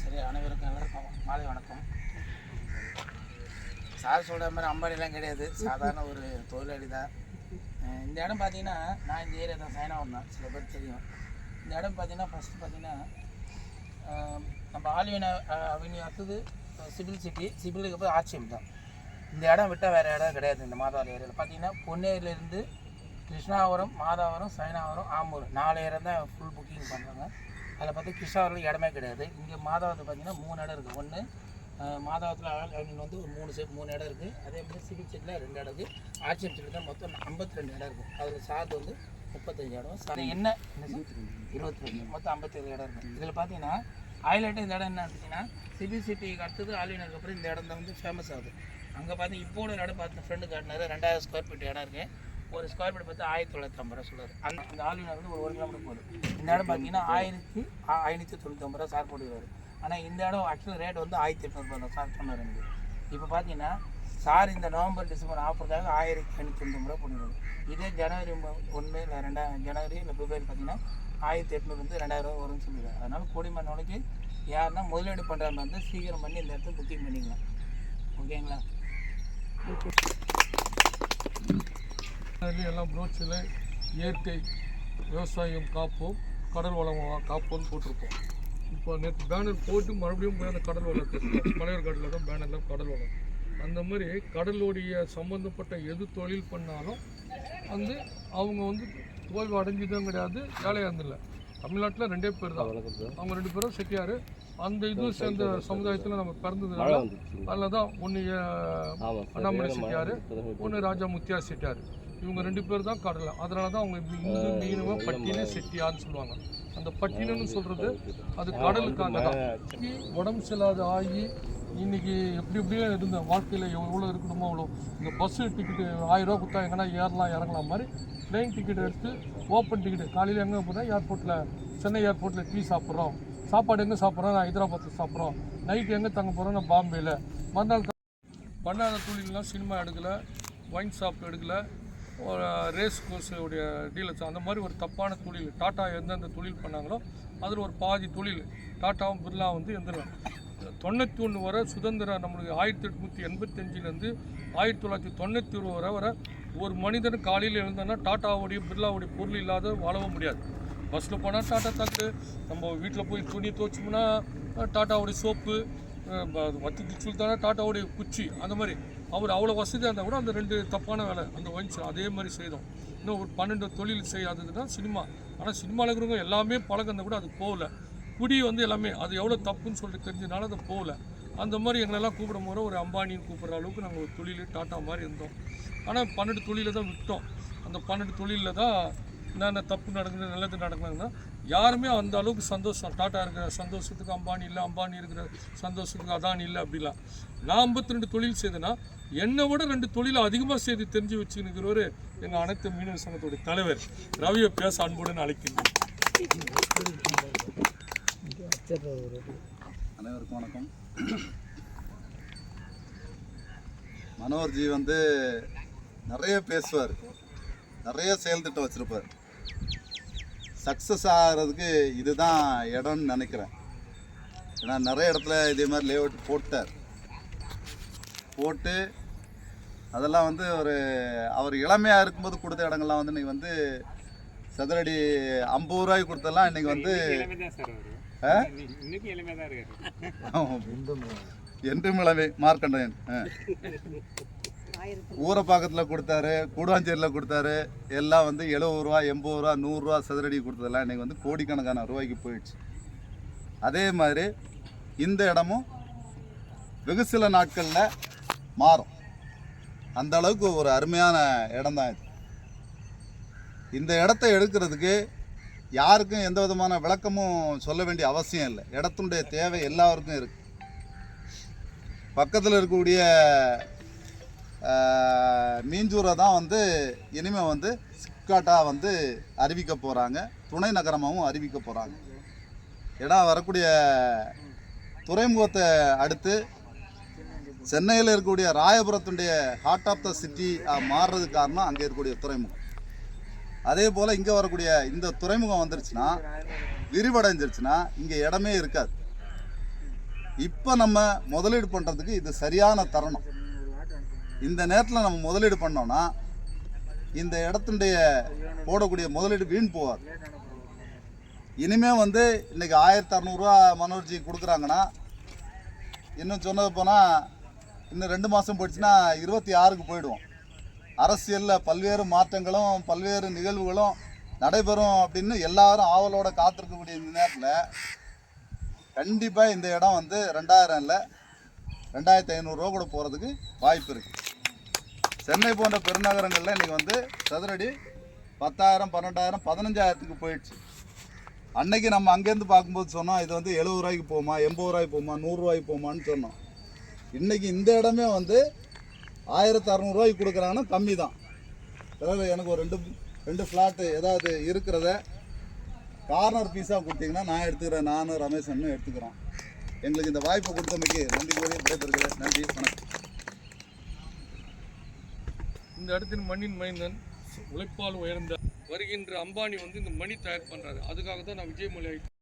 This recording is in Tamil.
சரி அனைவருக்கும் எல்லாருக்கும் மாலை வணக்கம். சார் சொல்கிற மாதிரி அம்பானிலாம் கிடையாது. சாதாரண ஒரு தொழிலாளி தான் இந்த இடம் பார்த்தீங்கன்னா நான் இந்த ஏரியா தான் சைனாவரம் வந்தேன் சில பேர் தெரியும். இந்த இடம் பார்த்தீங்கன்னா ஃபஸ்ட்டு பார்த்தீங்கன்னா நம்ம ஆலிவன் அவென்யூ அடுத்தது சிபில் சிட்டி சிபிலுக்கு அப்புறம் ஆர்ச்சிஎம் தான். இந்த இடம் விட்டால் வேறு இடம் கிடையாது இந்த மாதாவரம் ஏரியாவில் பார்த்தீங்கன்னா பொன்னேரியிலேருந்து கிருஷ்ணாவரம் மாதாவரம் சைனாவரம் ஆம்பூர் நாலு இடம் தான் ஃபுல் புக்கிங் பண்ணுறாங்க அதில் பார்த்து கிருஷ்ணாவரம் இடமே கிடையாது. இங்கே மாதாவரத்தில் பார்த்தீங்கன்னா மூணு இடம் இருக்குது ஒன்று மாதாவரத்தில் அவன் வந்து ஒரு மூணு செட் மூணு இடம் இருக்குது அதே மாதிரி சிவில் செட்டில் ரெண்டு இடம் இருக்குது ஆட்சியம் செட்டில் தான் மொத்தம் ஐம்பத்தி ரெண்டு இடம் இருக்குது அதில் சார்ஜ் வந்து முப்பத்தஞ்சு இடம். சார் என்ன? இருபத்தி ரெண்டு மொத்தம் ஐம்பத்தேழு இடம் இருக்குது இதில் பார்த்தீங்கன்னா ஹைலைட்டு இந்த இடம் என்ன இருந்துச்சுன்னா சிபில் சிட்டிக்கு அடுத்தது ஆளுநருக்கு அப்புறம் இந்த இடம் தான் வந்து ஃபேமஸ் ஆகுது. அங்கே பார்த்து இப்போ ஒரு இடம் பார்த்து ஃப்ரெண்டு காட்டினாரு ரெண்டாயிரம் ஸ்கொயர் ஃபீட் இடம் இருக்குது ஒரு ஸ்கொயர் ஃபீட் பார்த்து ஆயிரத்தி தொள்ளாயிரத்தி ஐம்பது ரூபா சொல்லுவார் அந்த இந்த ஆளுநர் வந்து ஒரு ஒரு கிலோமீட்டர் போகுது. இந்த இடம் பார்த்தீங்கன்னா ஆயிரத்தி ஐநூற்றி தொண்ணூற்றி ஐம்பது ரூபா சார் போட்டுருவார் ஆனால் இந்த இடம் ஆக்சுவலி ரேட் வந்து ஆயிரத்தி எட்நூறுபா தான் சார் சொன்னார் எனக்கு. இப்போ பார்த்தீங்கன்னா சார் இந்த நவம்பர் டிசம்பர் ஆஃபருக்காக ஆயிரத்தி ஐநூற்றி தொண்ணூறு ரூபா போட்டுருவாரு இதே ஜனவரி ஒன்று இல்லை ரெண்டாயிரம் ஜனவரி இல்லை பிப்ரவரி பார்த்தீங்கன்னா ஆயிரத்தி எட்நூறுலேருந்து ரெண்டாயிரம் ரூபா வரும்னு சொல்லிடுறாரு அதனால் கூடி நாளைக்கு யாருன்னா முதலீடு பண்ணுறாங்க வந்து சீக்கிரம் பண்ணி இந்த இடத்த புக்கிங் பண்ணிக்கலாம். ஓகேங்களா? எல்லாம் ப்ரோச்சில் இயற்கை விவசாயம் காப்போம் கடல் வளம் காப்போம்னு போட்டிருப்போம் இப்போ நேற்று பேனர் போட்டு மறுபடியும் போய் அந்த கடல் வளத்தை பழைய கடலில் தான் பேனரில் கடல் வளம். அந்த மாதிரி கடலுடைய சம்மந்தப்பட்ட எது தொழில் பண்ணாலும் வந்து அவங்க வந்து ஓய்வு அடைஞ்சுதான் கிடையாது வேலையாக இருந்தில்ல தமிழ்நாட்டில் ரெண்டே பேர் தான். அவங்க ரெண்டு பேரும் செட்டியார் அந்த இது சேர்ந்த சமுதாயத்தில் நம்ம பிறந்ததுனால அதில் தான் ஒன்று அண்ணாமலை செட்டியார் ஒன்று ராஜா முத்தியா செட்டியார் இவங்க ரெண்டு பேர் தான் கடலை அதனால தான் அவங்க இந்து மீனவ பட்டின செட்டியார்னு சொல்லுவாங்க. அந்த பட்டினன்னு சொல்கிறது அது கடலுக்காக தான். உடம்பு செல்லாத ஆகி இன்னைக்கு எப்படி எப்படியோ இருந்த வாழ்க்கையில் எவ்வளோ இருக்கணுமோ அவ்வளோ. இந்த பஸ்ஸு டிக்கெட்டு ஆயிரம் ரூபா கொடுத்தா எங்கன்னா ஏறலாம் இறங்கலாம் மாதிரி ட்ரெயின் டிக்கெட் எடுத்து ஓப்பன் டிக்கெட் காலையில் எங்கே போகிறேன் ஏர்போர்ட்டில் சென்னை ஏர்போர்ட்டில் டீ சாப்பிட்றோம். சாப்பாடு எங்கே சாப்பிட்றோம்? நான் ஹைதராபாத்தில் சாப்பிட்றோம். நைட்டு எங்கே தங்க போகிறோம் நான் பாம்பேயில் மறுநாள் பண்ணாத தொழிலெலாம் சினிமா எடுக்கலை. ஒயின் ஷாப் எடுக்கலை. ஒரு ரேஸ் கோர்ஸுடைய டீலர்ஸ் அந்த மாதிரி ஒரு தப்பான தொழில் டாட்டா எந்தெந்த தொழில் பண்ணாங்களோ அதில் ஒரு பாதி தொழில் டாட்டாவும் பிர்லா வந்து எந்திரம் தொண்ணூற்றி ஒன்று வரை சுதந்திரம் நம்மளுக்கு ஆயிரத்தி எட்நூற்றி எண்பத்தஞ்சிலேருந்து ஆயிரத்தி தொள்ளாயிரத்தி தொண்ணூற்றி ஒரு வரை வர ஒரு மனிதன் காலையில் எழுந்தானா டாட்டாவுடைய பிர்லாவுடைய பொருள் இல்லாத வாழவும் முடியாது. பஸ்ஸில் போனால் டாட்டா தாக்கு நம்ம வீட்டில் போய் துணி துவச்சோம்னா டாட்டாவுடைய சோப்பு வத்தி சுல்தானா டாட்டாவுடைய குச்சி அந்த மாதிரி. அவர் அவ்வளோ வசதியாக இருந்தால் கூட அந்த ரெண்டு தப்பான வேலை அந்த ஒயின்ஸ் அதே மாதிரி செய்தோம். இன்னும் ஒரு பன்னெண்டு தொழில் செய்யாதது தான் சினிமா. ஆனால் சினிமாவில் இருக்கிறவங்க எல்லாமே பழக்கம் கூட அது போகல. குடி வந்து எல்லாமே அது எவ்வளோ தப்புன்னு சொல்லிட்டு தெரிஞ்சதுனால அது போகல. அந்த மாதிரி எங்களெல்லாம் கூப்பிடும் போது ஒரு அம்பானின்னு கூப்பிட்ற அளவுக்கு நாங்கள் ஒரு தொழில் டாட்டா மாதிரி இருந்தோம். ஆனால் பன்னெண்டு தொழிலை தான் விட்டோம். அந்த பன்னெண்டு தொழிலில் தான் என்னென்ன தப்பு நடக்குது நல்லது நடக்குதுன்னா யாருமே அந்த அளவுக்கு சந்தோஷம் டாட்டா இருக்கிற சந்தோஷத்துக்கு அம்பானி இல்லை அம்பானி இருக்கிற சந்தோஷத்துக்கு அதானி இல்லை அப்படிலாம். நான் ஐம்பத்தி ரெண்டு தொழில் செய்தேன்னா என்னை விட ரெண்டு தொழிலை அதிகமாக செய்து தெரிஞ்சு வச்சுருக்கிறவர் எங்கள் அனைத்து மீனவ சங்கத்துடைய தலைவர். ரவியை பேச அன்புடன் அழைக்கின்றேன். அனைவருக்கும் வணக்கம். மனோர்ஜி வந்து நிறைய பேசுவார். நிறைய செயல் திட்டம் வச்சுருப்பார். சக்ஸஸ் ஆகிறதுக்கு இதுதான் இடம்னு நினைக்கிறேன். ஏன்னா நிறைய இடத்துல இதே மாதிரி லேஅவுட் போட்டார். போட்டு அதெல்லாம் வந்து ஒரு அவர் இளமையாக இருக்கும்போது கொடுத்த இடங்கள்லாம் வந்து இன்னைக்கு வந்து சதுரடி ஐம்பது ரூபாய்க்கு கொடுத்தெல்லாம் இன்னைக்கு வந்து? என்றும் இளமை மார்க்கண்டையன் ஆ. ஊரப்பாக்கத்தில் கொடுத்தாரு கூடாஞ்சேரியில் கொடுத்தாரு. எல்லாம் வந்து எழுபது ரூபா எண்பது ரூபா நூறுரூவா சதுரடி கொடுத்ததெல்லாம் இன்றைக்கி வந்து கோடிக்கணக்கான ரூபாய்க்கு போயிடுச்சு. அதே மாதிரி இந்த இடமும் வெகு சில நாட்களில் மாறும். அந்த அளவுக்கு ஒரு அருமையான இடம் தான் இது. இந்த இடத்த எடுக்கிறதுக்கு யாருக்கும் எந்த விதமான விளக்கமும் சொல்ல வேண்டிய அவசியம் இல்லை. இடத்தினுடைய தேவை எல்லாருக்கும் இருக்குது பக்கத்தில் இருக்கக்கூடிய மீஞ்சூரை தான் வந்து இனிமேல் வந்து சிப்காட்டாக வந்து அறிவிக்க போகிறாங்க துணை நகரமாகவும் அறிவிக்க போகிறாங்க இடம் வரக்கூடிய துறைமுகத்தை அடுத்து சென்னையில் இருக்கக்கூடிய ராயபுரத்துடைய ஹார்ட் ஆஃப் த சிட்டி மாறுறதுக்கு காரணம் அங்கே இருக்கக்கூடிய துறைமுகம். அதே போல் இங்கே வரக்கூடிய இந்த துறைமுகம் வந்துருச்சுன்னா விரிவடைஞ்சிருச்சுன்னா இங்கே இடமே இருக்காது. இப்போ நம்ம முதலீடு பண்ணுறதுக்கு இது சரியான தருணம். இந்த நேரத்தில் நம்ம முதலீடு பண்ணோம்னா இந்த இடத்துடைய போடக்கூடிய முதலீடு வீண் போவார் இனிமே வந்து இன்னைக்கு ஆயிரத்தி அறநூறுவா மனோர்ஜி கொடுக்குறாங்கன்னா இன்னும் சொன்னது போனால் இன்னும் ரெண்டு மாதம் போயிடுச்சுன்னா இருபத்தி ஆறுக்கு போயிடுவோம். அரசியலில் பல்வேறு மாற்றங்களும் பல்வேறு நிகழ்வுகளும் நடைபெறும் அப்படின்னு எல்லாரும் ஆவலோட காத்திருக்கக்கூடிய இந்த நேரத்தில் கண்டிப்பாக இந்த இடம் வந்து ரெண்டாயிரம் இல்லை ரெண்டாயிரத்தி ஐநூறுரூவா கூட போகிறதுக்கு வாய்ப்பு இருக்குது சென்னை போன்ற பெருநகரங்களில் இன்றைக்கி வந்து சதுரடி பத்தாயிரம் பன்னெண்டாயிரம் பதினஞ்சாயிரத்துக்கு போயிடுச்சு. அன்னைக்கு நம்ம அங்கேருந்து பார்க்கும்போது சொன்னோம் இது வந்து எழுபது ரூபாய்க்கு போமா எண்பது ரூபாய்க்கு போமா நூறுரூவாய்க்கு போமான்னு சொன்னோம். இன்றைக்கி இந்த இடமே வந்து ஆயிரத்தி அறநூறுவாய்க்கு கொடுக்குறாங்கன்னா கம்மி தான். பிறகு எனக்கு ஒரு ரெண்டு ரெண்டு ஃப்ளாட்டு ஏதாவது இருக்கிறத கார்னர் பீஸாக கொடுத்தீங்கன்னா நான் எடுத்துக்கிறேன். நானும் ரமேஷ் அண்ணன் எடுத்துக்கிறோம். எங்களுக்கு இந்த வாய்ப்பை கொடுத்தமைக்கு நன்றி கூறி விடைபெறுகிறேன். நன்றி வணக்கம். இந்த இடத்தின் மண்ணின் மைந்தன் உழைப்பால் உயர்ந்த வருகின்ற அம்பானி வந்து இந்த மணி தயார் பண்ணுறாரு அதுக்காக தான் நான் விஜய் மலை